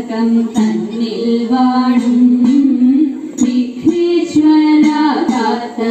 ശതകം തന്നിൽ വാഴും. വിഘ്നേശ്വര താത്തരുളിടേണം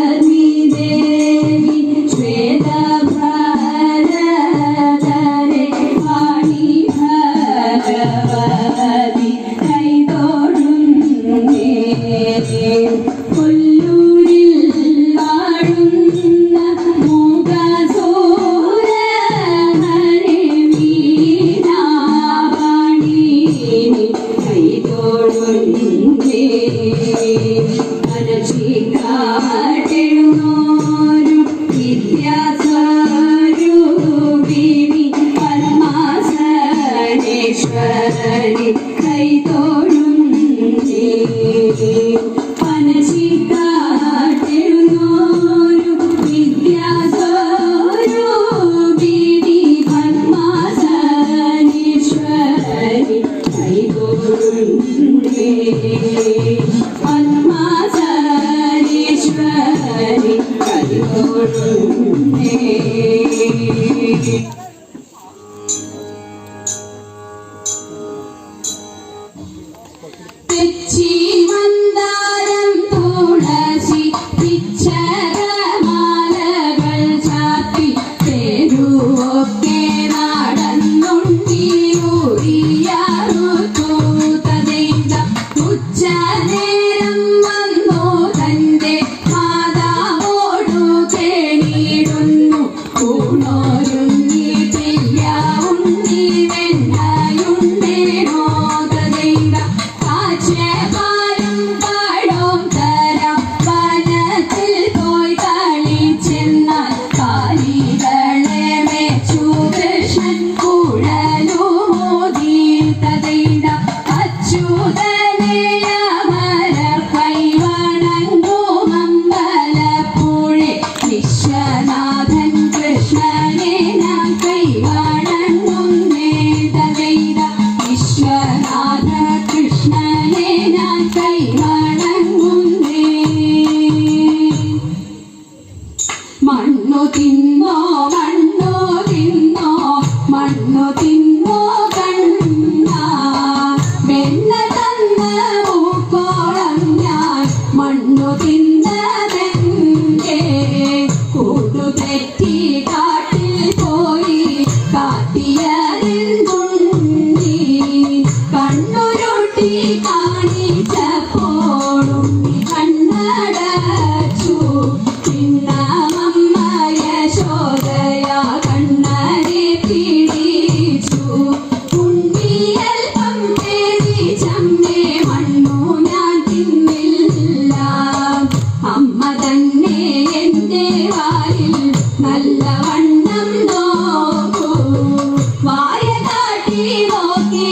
Amen. 起。ఆనందంలో వాయదాటిలోకి